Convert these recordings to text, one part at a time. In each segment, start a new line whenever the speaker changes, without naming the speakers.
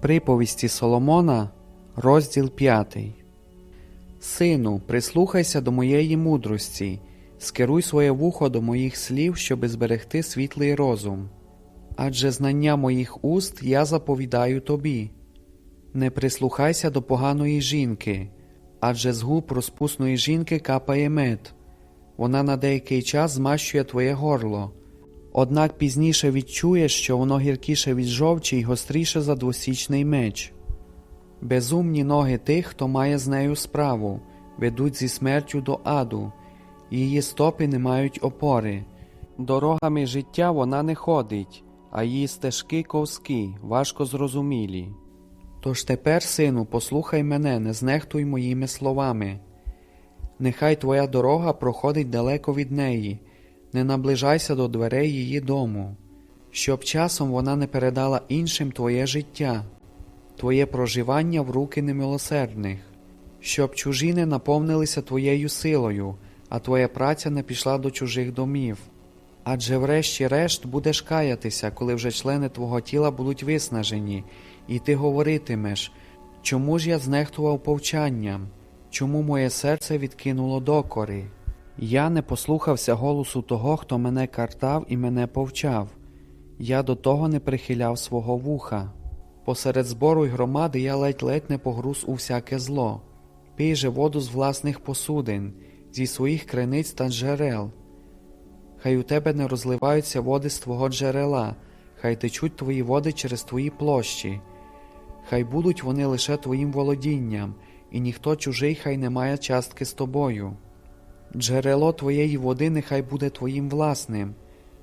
Приповісті Соломона, розділ 5. Сину, прислухайся до моєї мудрості, скеруй своє вухо до моїх слів, щоби зберегти світлий розум. Адже знання моїх уст я заповідаю тобі. Не прислухайся до поганої жінки, адже з губ розпусної жінки капає мед. Вона на деякий час змащує твоє горло. Однак пізніше відчуєш, що воно гіркіше від жовчі й гостріше за двосічний меч. Безумні ноги тих, хто має з нею справу, ведуть зі смертю до аду, її стопи не мають опори. Дорогами життя вона не ходить, а її стежки ковські, важко зрозумілі. Тож тепер, сину, послухай мене, не знехтуй моїми словами. Нехай твоя дорога проходить далеко від неї, не наближайся до дверей її дому, щоб часом вона не передала іншим твоє життя, твоє проживання в руки немилосердних, щоб чужі не наповнилися твоєю силою, а твоя праця не пішла до чужих домів. Адже врешті-решт будеш каятися, коли вже члени твого тіла будуть виснажені, і ти говоритимеш, чому ж я знехтував повчанням, чому моє серце відкинуло докори? Я не послухався голосу того, хто мене картав і мене повчав. Я до того не прихиляв свого вуха. Посеред збору й громади я ледь-ледь не погруз у всяке зло. Пий же воду з власних посудин, зі своїх криниць та джерел. Хай у тебе не розливаються води з твого джерела, хай течуть твої води через твої площі, хай будуть вони лише твоїм володінням, і ніхто чужий хай не має частки з тобою. Джерело твоєї води нехай буде твоїм власним,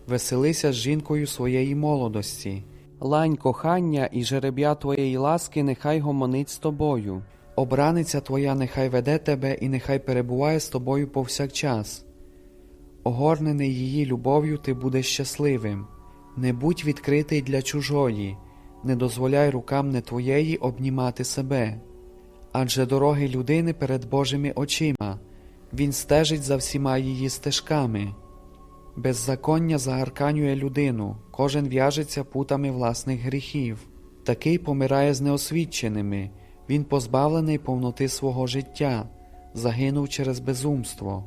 веселися з жінкою своєї молодості, лань кохання і жереб'я твоєї ласки нехай гомонить з тобою. Обраниця твоя нехай веде тебе і нехай перебуває з тобою повсякчас. Огорнений її любов'ю ти будеш щасливим. Не будь відкритий для чужої, не дозволяй рукам не твоєї обнімати себе. Адже дороги людини перед Божими очима, він стежить за всіма її стежками. Беззаконня заарканює людину, кожен в'яжеться путами власних гріхів. Такий помирає з неосвідченими, він позбавлений повноти свого життя, загинув через безумство.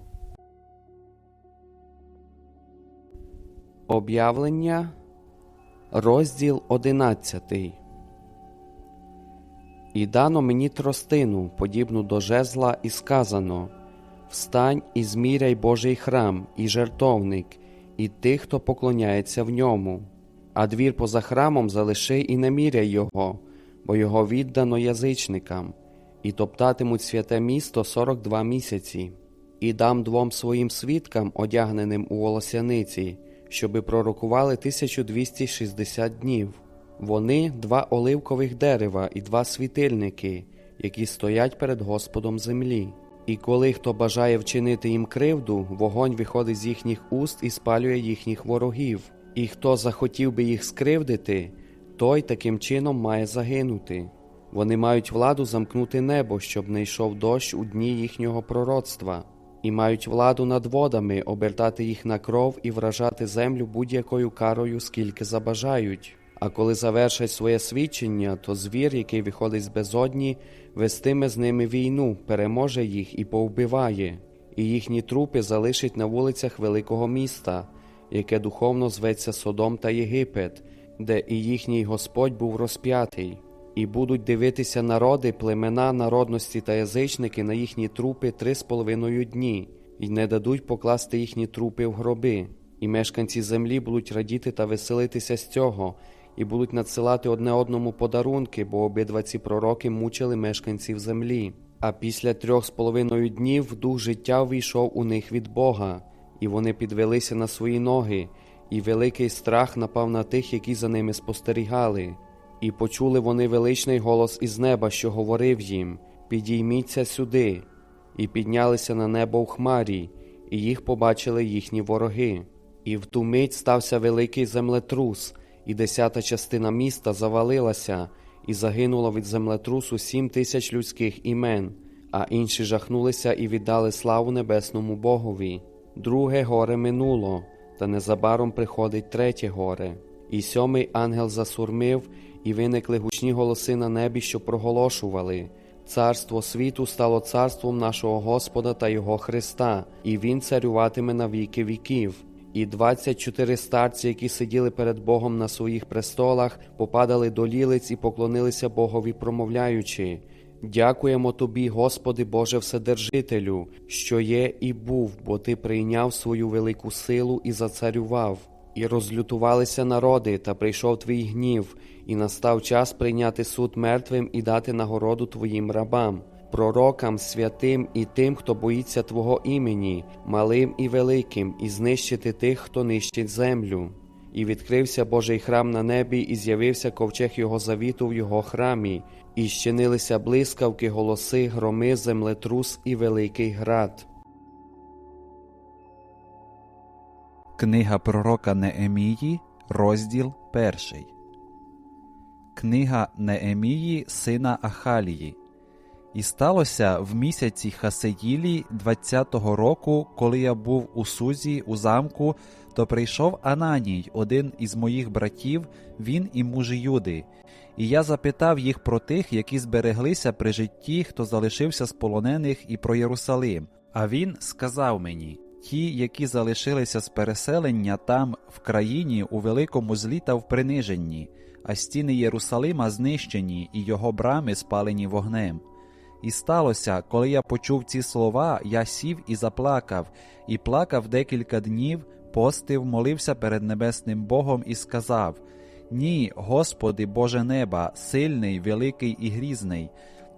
Об'явлення, розділ одинадцятий. І дано мені тростину, подібну до жезла, і сказано Встань і зміряй Божий храм, і жертовник, і тих, хто поклоняється в ньому, а двір поза храмом залиши і не міряй його, бо його віддано язичникам, і топтатимуть святе місто сорок два місяці, і дам двом своїм свідкам, одягненим у волосяниці, щоби пророкували 1260 днів. Вони два оливкових дерева і два світильники, які стоять перед Господом землі. І коли хто бажає вчинити їм кривду, вогонь виходить з їхніх уст і спалює їхніх ворогів. І хто захотів би їх скривдити, той таким чином має загинути. Вони мають владу замкнути небо, щоб не йшов дощ у дні їхнього пророцтва, і мають владу над водами, обертати їх на кров і вражати землю будь-якою карою, скільки забажають. А коли завершать своє свідчення, то звір, який виходить з безодні, вестиме з ними війну, переможе їх і повбиває, і їхні трупи залишить на вулицях великого міста, яке духовно зветься Содом та Єгипет, де і їхній Господь був розп'ятий, і будуть дивитися народи, племена, народності та язичники на їхні трупи три з половиною дні, і не дадуть покласти їхні трупи в гроби. І мешканці землі будуть радіти та веселитися з цього і будуть надсилати одне одному подарунки, бо обидва ці пророки мучили мешканців землі. А після трьох з половиною днів дух життя увійшов у них від Бога, і вони підвелися на свої ноги, і великий страх напав на тих, які за ними спостерігали. І почули вони величний голос із неба, що говорив їм: Підійміться сюди, і піднялися на небо в хмарі, і їх побачили їхні вороги. І в ту мить стався великий землетрус, і десята частина міста завалилася, і загинуло від землетрусу сім тисяч людських імен, а інші жахнулися і віддали славу небесному Богові. Друге горе минуло, та незабаром приходить третє горе. І сьомий ангел засурмив, і виникли гучні голоси на небі, що проголошували. Царство світу стало царством нашого Господа та Його Христа, і Він царюватиме на віки віків. І двадцять чотири старці, які сиділи перед Богом на своїх престолах, попадали до лілиць і поклонилися Богові, промовляючи: Дякуємо тобі, Господи Боже Вседержителю, що є і був, бо Ти прийняв свою велику силу і зацарював. І розлютувалися народи, та прийшов твій гнів, і настав час прийняти суд мертвим і дати нагороду твоїм рабам, пророкам, святим і тим, хто боїться Твого імені, малим і великим, і знищити тих, хто нищить землю. І відкрився Божий храм на небі, і з'явився ковчег Його завіту в його храмі, і щинилися блискавки, голоси, громи, землетрус і великий град.
Книга пророка Неемії, розділ перший. Книга Неемії, сина Ахалії. І сталося в місяці Хасеїлі 20-го року, коли я був у Сузі у замку, то прийшов Ананій, один із моїх братів, він і мужі Юди. І я запитав їх про тих, які збереглися при житті, хто залишився з полонених, і про Єрусалим. А він сказав мені: ті, які залишилися з переселення там, в країні, у великому злі та в приниженні, а стіни Єрусалима знищені, і його брами спалені вогнем. І сталося, коли я почув ці слова, я сів і заплакав, і плакав декілька днів, постив, молився перед небесним Богом і сказав: Ні, Господи, Боже неба, сильний, великий і грізний,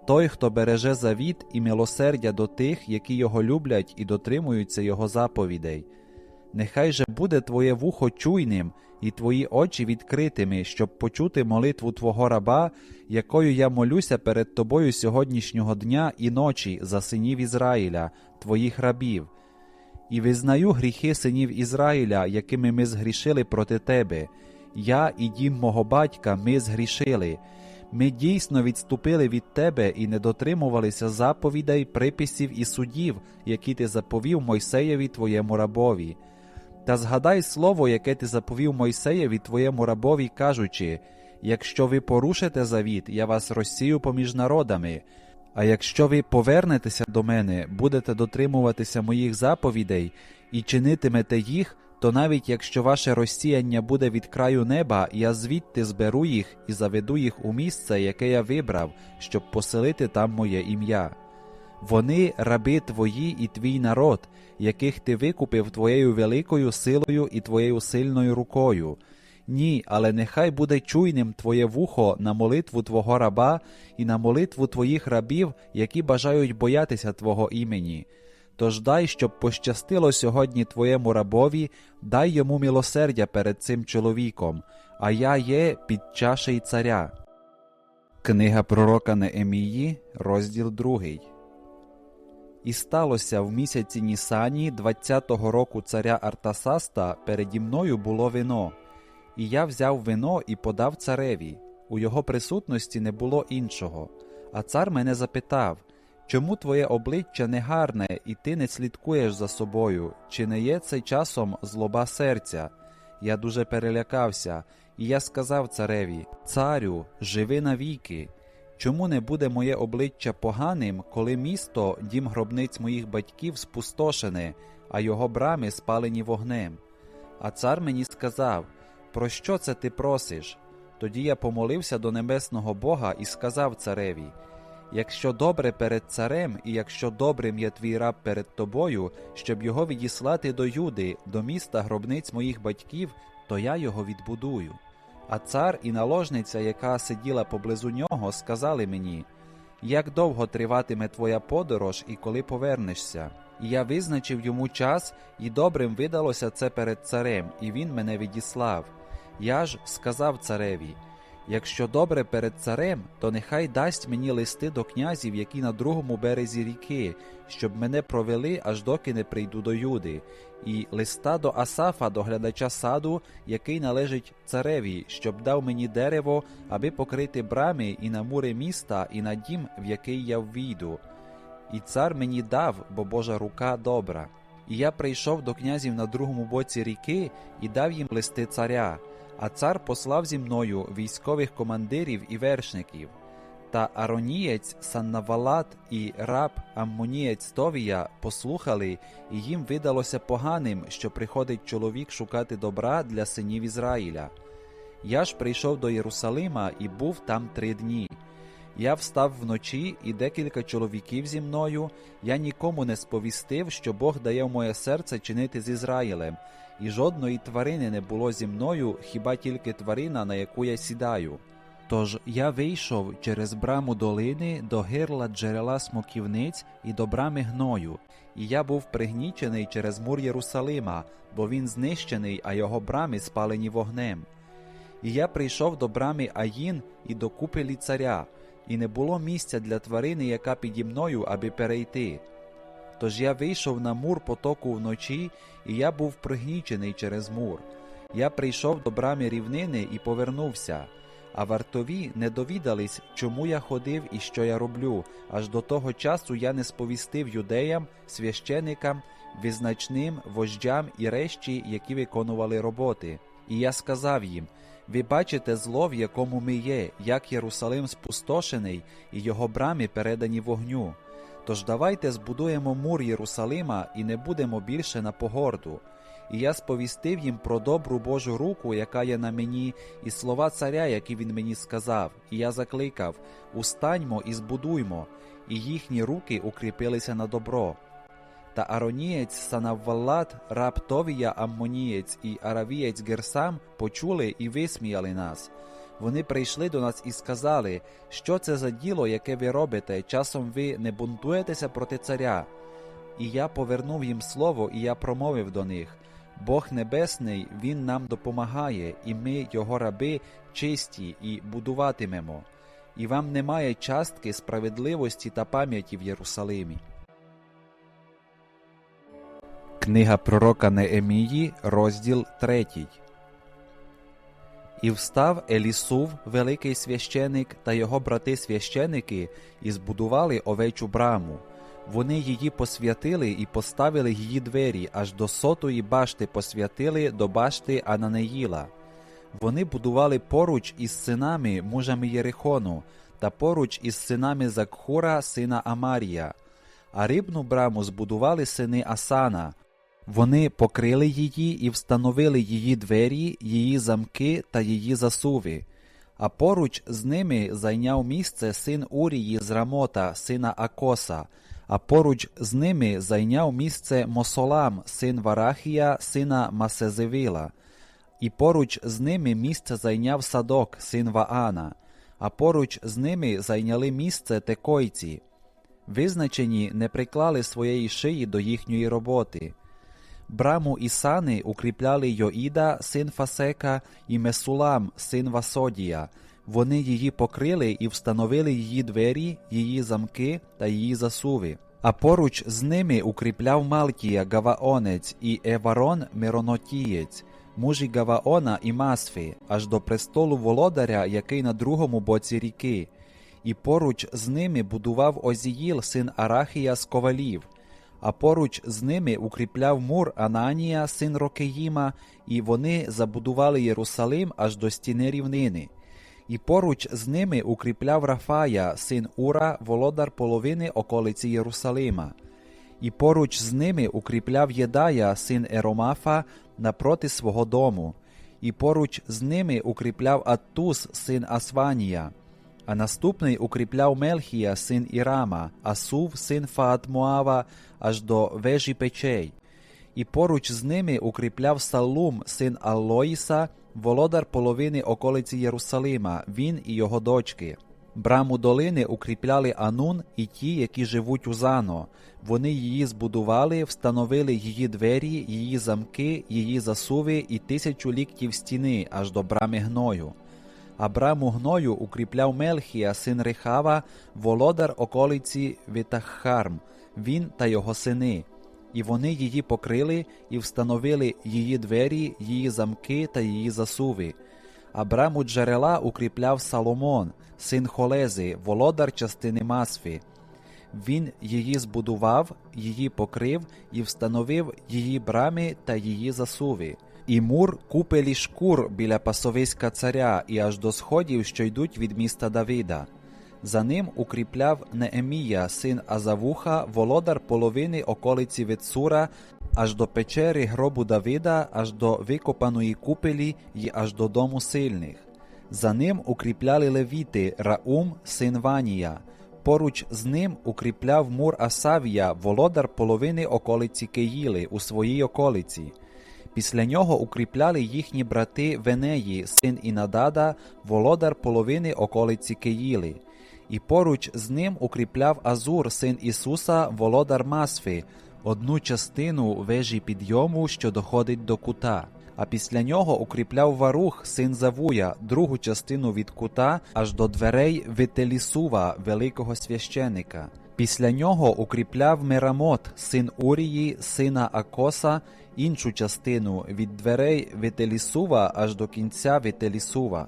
той, хто береже завіт і милосердя до тих, які його люблять і дотримуються його заповідей. Нехай же буде твоє вухо чуйним і твої очі відкритими, щоб почути молитву Твого раба, якою я молюся перед тобою сьогоднішнього дня і ночі за синів Ізраїля, твоїх рабів. І визнаю гріхи синів Ізраїля, якими ми згрішили проти тебе. Я і дім мого батька ми згрішили. Ми дійсно відступили від тебе і не дотримувалися заповідей, приписів і судів, які ти заповів Мойсеєві твоєму рабові. Та згадай слово, яке ти заповів Мойсеєві твоєму рабові, кажучи: якщо ви порушите завіт, я вас розсію поміж народами. А якщо ви повернетеся до мене, будете дотримуватися моїх заповідей і чинитимете їх, то навіть якщо ваше розсіяння буде від краю неба, я звідти зберу їх і заведу їх у місце, яке я вибрав, щоб поселити там моє ім'я. Вони раби твої і твій народ, яких ти викупив твоєю великою силою і твоєю сильною рукою. Ні, але нехай буде чуйним твоє вухо на молитву твого раба і на молитву твоїх рабів, які бажають боятися Твого імені. Тож дай, щоб пощастило сьогодні твоєму рабові, дай йому милосердя перед цим чоловіком, а я є під чашею царя. Книга пророка Неемії, розділ 2. І сталося в місяці Нісані 20-го року царя Артасаста переді мною було вино. І я взяв вино і подав цареві. У його присутності не було іншого. А цар мене запитав Чому твоє обличчя негарне, і ти не слідкуєш за собою, чи не є це часом злоба серця? Я дуже перелякався, і я сказав цареві Царю, живи навіки. Чому не буде моє обличчя поганим, коли місто, дім гробниць моїх батьків, спустошене, а його брами спалені вогнем? А цар мені сказав Про що це ти просиш? Тоді я помолився до небесного Бога і сказав цареві Якщо добре перед царем, і якщо добрим є твій раб перед тобою, щоб його відіслати до Юди, до міста гробниць моїх батьків, то я його відбудую. А цар і наложниця, яка сиділа поблизу нього, сказали мені як довго триватиме твоя подорож і коли повернешся? І я визначив йому час, і добрим видалося це перед царем, і він мене відіслав. Я ж сказав цареві Якщо добре перед царем, то нехай дасть мені листи до князів, які на другому березі ріки, щоб мене провели, аж доки не прийду до Юди, і листа до Асафа, доглядача саду, який належить цареві, щоб дав мені дерево, аби покрити брами і на мури міста, і на дім, в який я ввійду. І цар мені дав, бо Божа рука добра. І я прийшов до князів на другому боці ріки і дав їм листи царя. А цар послав зі мною військових командирів і вершників. Та Аронієць Саннавалат і раб Аммонієць Товія послухали, і їм видалося поганим, що приходить чоловік шукати добра для синів Ізраїля. Я ж прийшов до Єрусалима і був там три дні. Я встав вночі, і декілька чоловіків зі мною. Я нікому не сповістив, що Бог дає в моє серце чинити з Ізраїлем, і жодної тварини не було зі мною, хіба тільки тварина, на яку я сідаю. Тож я вийшов через браму долини до гирла джерела смоківниць і до брами гною, і я був пригнічений через мур Єрусалима, бо він знищений, а його брами спалені вогнем. І я прийшов до брами Аїн і до купелі царя, і не було місця для тварини, яка піді мною, аби перейти. Тож я вийшов на мур потоку вночі, і я був пригнічений через мур. Я прийшов до брами рівнини і повернувся. А вартові не довідались, чому я ходив і що я роблю, аж до того часу я не сповістив юдеям, священикам, визначним, вождям і решті, які виконували роботи. І я сказав їм: ви бачите зло, в якому ми є, як Єрусалим спустошений, і його брами передані вогню. Тож давайте збудуємо мур Єрусалима і не будемо більше на погорду. І я сповістив їм про добру Божу руку, яка є на мені, і слова царя, які він мені сказав. І я закликав: Устаньмо і збудуймо, і їхні руки укріпилися на добро. Та Аронієць Санаввалат, раб Товія Аммонієць і Аравієць Герсам почули і висміяли нас. Вони прийшли до нас і сказали, що це за діло, яке ви робите, часом ви не бунтуєтеся проти царя. І я повернув їм слово, і я промовив до них: Бог Небесний, Він нам допомагає, і ми, його раби, чисті і будуватимемо. І вам немає частки справедливості та пам'яті в Єрусалимі. Книга пророка Неемії, розділ 3. І встав Елісув, великий священик, та його брати священики, і збудували овечу браму. Вони її посвятили і поставили її двері, аж до сотої башти посвятили до башти Ананеїла. Вони будували поруч із синами мужами Єрихону, та поруч із синами Закхура, сина Амарія. А рибну браму збудували сини Асана. Вони покрили її і встановили її двері, її замки та її засуви. А поруч з ними зайняв місце син Урії з Рамота, сина Акоса, а поруч з ними зайняв місце Мосолам, син Варахія, сина Масезевила. І поруч з ними місце зайняв Садок, син Ваана, а поруч з ними зайняли місце текойці. Визначені не приклали своєї шиї до їхньої роботи. Браму Ісани укріпляли Йоїда, син Фасека, і Месулам, син Васодія. Вони її покрили і встановили її двері, її замки та її засуви. А поруч з ними укріпляв Малкія Гаваонець і Еварон Миронотієць, мужі Гаваона і Масфи, аж до престолу володаря, який на другому боці ріки. І поруч з ними будував Озіїл, син Арахія з ковалів а поруч з ними укріпляв мур Ананія, син Рокеїма, і вони забудували Єрусалим аж до стіни рівнини. І поруч з ними укріпляв Рафая, син Ура, володар половини околиці Єрусалима. І поруч з ними укріпляв Єдая, син Еромафа, напроти свого дому, і поруч з ними укріпляв Аттус, син Асванія. А наступний укріпляв Мелхія, син Ірама, Асув, син Фаатмуава, аж до вежі печей. І поруч з ними укріпляв Салум, син Аллоїса, володар половини околиці Єрусалима, він і його дочки. Браму долини укріпляли Анун і ті, які живуть у Зано. Вони її збудували, встановили її двері, її замки, її засуви і тисячу ліктів стіни аж до брами гною. А браму гною укріпляв Мелхія, син Рехава, володар околиці Вітаххарм, він та його сини. І вони її покрили і встановили її двері, її замки та її засуви. А браму джерела укріпляв Саломон, син Холези, володар частини Масфи. Він її збудував, її покрив і встановив її брами та її засуви. І мур купелі шкур біля пасовиська царя і аж до сходів, що йдуть від міста Давида. За ним укріпляв Неемія, син Азавуха, володар половини околиці Вецура, аж до печери гробу Давида, аж до викопаної купелі й аж до дому сильних. За ним укріпляли левіти Раум, син Ванія. Поруч з ним укріпляв мур Асавія, володар половини околиці Киїли у своїй околиці. Після нього укріпляли їхні брати Венеї, син Інадада, володар половини околиці Киїли. І поруч з ним укріпляв Азур, син Ісуса, володар Масфи, одну частину вежі підйому, що доходить до кута. А після нього укріпляв Варух, син Завуя, другу частину від кута аж до дверей Вителісува, великого священика. Після нього укріпляв Мерамот, син Урії, сина Акоса, іншу частину від дверей Вителісува аж до кінця Вителісува.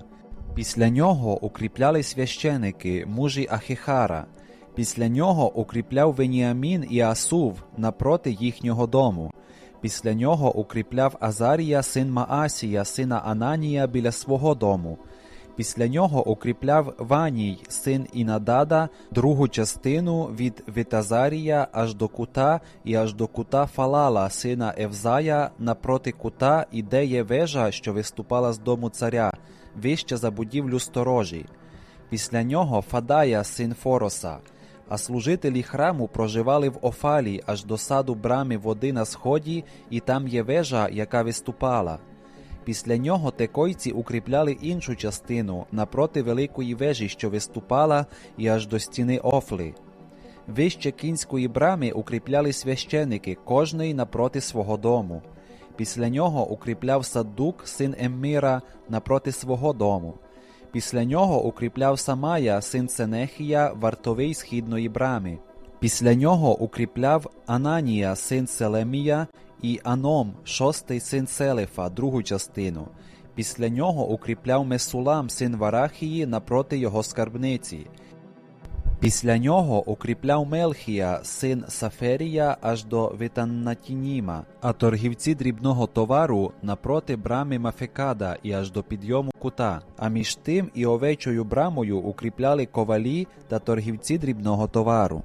Після нього укріпляли священики, мужі Ахихара. Після нього укріпляв Веніамін і Асув напроти їхнього дому. Після нього укріпляв Азарія, син Маасія, сина Ананія біля свого дому. Після нього укріпляв Ваній, син Інадада, другу частину від Витазарія аж до кута і аж до кута Фалала, сина Евзая, напроти кута, і де є вежа, що виступала з дому царя, вище за будівлю сторожі. Після нього Фадая, син Фороса. А служителі храму проживали в Офалі аж до саду брами води на сході, і там є вежа, яка виступала. Після нього текойці укріпляли іншу частину напроти великої вежі, що виступала, і аж до стіни Офли. Вище кінської брами укріпляли священики, кожний напроти свого дому. Після нього укріпляв Саддук, син Емміра, напроти свого дому. Після нього укріпляв Самая, син Сенехія, вартовий східної брами. Після нього укріпляв Ананія, син Селемія, і Аном, шостий син Селефа, другу частину. Після нього укріпляв Месулам, син Варахії, напроти його скарбниці. Після нього укріпляв Мелхія, син Саферія, аж до Витаннатініма, а торгівці дрібного товару напроти брами Мафекада і аж до підйому кута. А між тим і овечою брамою укріпляли ковалі та торгівці дрібного товару.